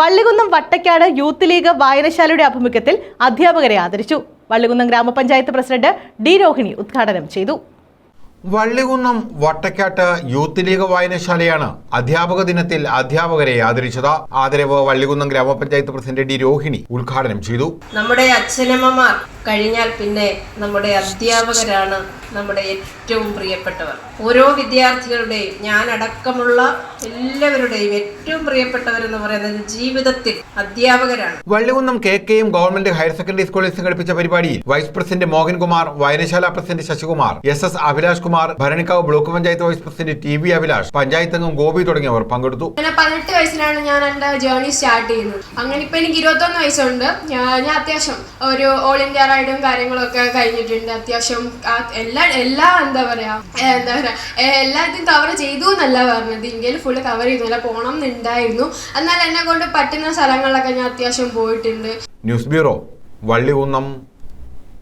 Vallikunnam Vattakkad youth league വായനശാലയുടെ ആഭിമുഖ്യത്തിൽ അധ്യാപകരെ ആദരിച്ചു. വള്ളികുന്നം ഗ്രാമപഞ്ചായത്ത് പ്രസിഡന്റ് ഡി രോഹിണി ഉദ്ഘാടനം ചെയ്തു. വള്ളികുന്നം വട്ടക്കാട്ട് യൂത്ത് ലീഗ് വായനശാലയാണ് അധ്യാപക ദിനത്തിൽ അധ്യാപകരെ ആദരിച്ചത്. ആദരവ് വള്ളികുന്നം ഗ്രാമപഞ്ചായത്ത് പ്രസിഡന്റ് ഡി രോഹിണി ഉദ്ഘാടനം ചെയ്തു. നമ്മുടെ അച്ഛനമ്മമാർ കഴിഞ്ഞാൽ പിന്നെ നമ്മുടെ അധ്യാപകരാണ് നമ്മുടെ ഏറ്റവും പ്രിയപ്പെട്ടവർ. ഓരോ വിദ്യാർത്ഥികളുടെയും ഞാൻ അടക്കമുള്ള എല്ലാവരുടെയും ഏറ്റവും പ്രിയപ്പെട്ടവർ എന്ന് പറയുന്നത് ജീവിതത്തിൽ അധ്യാപകരാണ്. Vallikunnam K K M government higher secondary സ്കൂളിൽ സംഘടിപ്പിച്ച പരിപാടിയിൽ വൈസ് പ്രസിഡന്റ് മോഹൻകുമാർ വായനശാല president Sasikumar S S Abhilash Kumar Bharanikkavu block panchayat vice president T V Abhilash panchayat അംഗം ഗോപി തുടങ്ങിയവർ പങ്കെടുത്തു. പതിനെട്ട് വയസ്സിലാണ് ഞാൻ എന്റെ ജേർണി സ്റ്റാർട്ട് ചെയ്യുന്നത്. അങ്ങനെ ഇപ്പൊ എനിക്ക് ഇരുപത്തൊന്ന് വയസ്സുണ്ട്. ഞാൻ അത്യാവശ്യം ഒരു ഓൾ ഇന്ത്യ റൈഡും കാര്യങ്ങളൊക്കെ കഴിഞ്ഞിട്ടുണ്ട്. അത്യാവശ്യം എല്ലാ എല്ലാ എന്താ പറയാ എന്താ പറയാ എല്ലാത്തിനും കവർ ചെയ്തു എന്നല്ല പറഞ്ഞത്. ഇന്ത്യയിൽ ഫുള്ള് കവർ ചെയ്തു. അല്ല പോകണം എന്നുണ്ടായിരുന്നു. എന്നാൽ എന്നെ കൊണ്ട് പറ്റുന്ന സ്ഥലങ്ങളിലൊക്കെ ഞാൻ അത്യാവശ്യം പോയിട്ടുണ്ട്. ന്യൂസ് ബ്യൂറോ വള്ളി വള്ളികുന്നം.